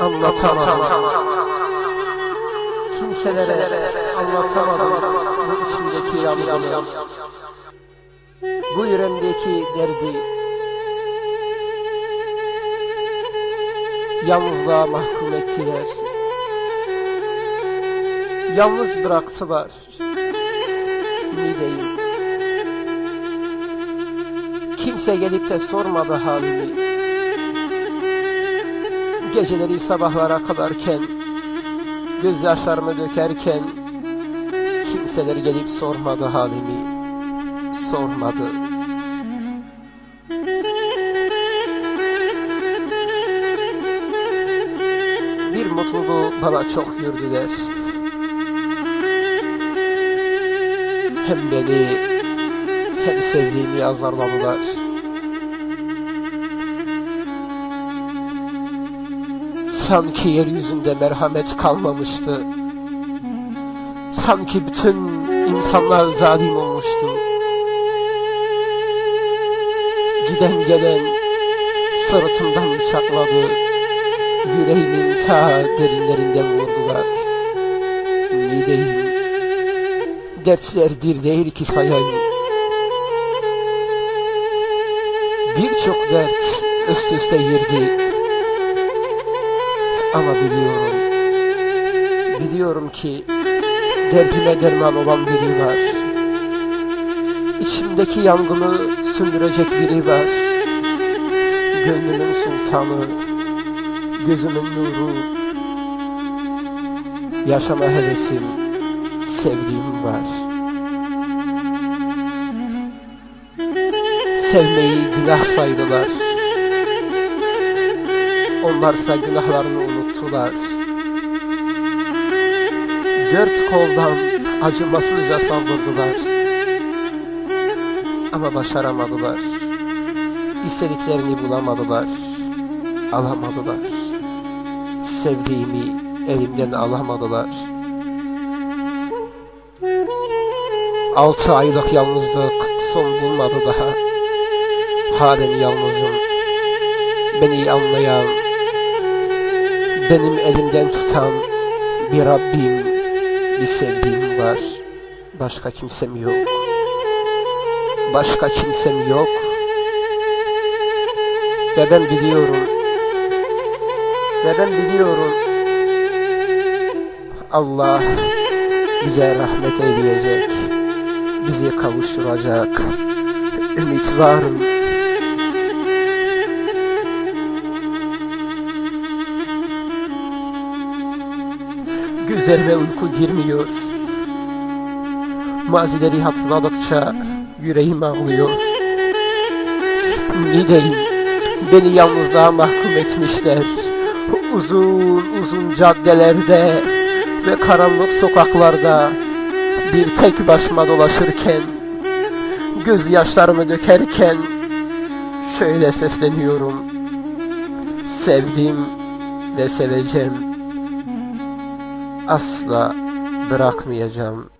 anlatamadım. Kimselere anlatamadım bu içimdeki yangını. Bu yüreğimdeki derdi. Yalnızlığa mahkum ettiler. Yalnız bıraktılar. Mideyim. Kimse gelip de sormadı halimi. Geceleri sabahlara kadarken, gözyaşlarımı dökerken, kimseler gelip sormadı halimi. Sormadı. Bir mutluluğu bana çok yürüdüler. Hem beni hem sevdiğimi azarladılar. Sanki yeryüzünde merhamet kalmamıştı. Sanki bütün insanlar zalim olmuştu. Giden gelen sırtımdan bıçakladı. Yüreğimin ta derinlerinden vurdular. Mideyim. Dertler bir değil ki sayayım. Birçok dert üst üste girdi. Ama biliyorum, biliyorum ki derdime derman olan biri var. İçimdeki yangını söndürecek biri var. Gönlümün sultanı, gözümün nuru, yaşama hevesim, sevdiğim var. Sevmeyi günah saydılar. Onlarsa günahlarını unuttular. Dört koldan acımasızca saldırdılar. Ama başaramadılar. İstediklerini bulamadılar. Alamadılar. Sevdiğimi elimden alamadılar. Altı aylık yalnızlık son bulmadı daha. Halen yalnızım. Beni anlayan, benim elimden tutan bir Rabbim, bir sevdiğim var. Başka kimsem yok. Başka kimsem yok. Ve ben biliyorum. Ve ben biliyorum. Allah bize rahmet eyleyecek. Bizi kavuşturacak. Ümit varım. Gözlerime uyku girmiyor. Mazileri hatırladıkça yüreğim ağlıyor. Nideyim, beni yalnızlığa mahkum etmişler. Uzun uzun caddelerde ve karanlık sokaklarda bir tek başıma dolaşırken, gözyaşlarımı dökerken şöyle sesleniyorum. Sevdim ve seveceğim asla bırakmayacağım.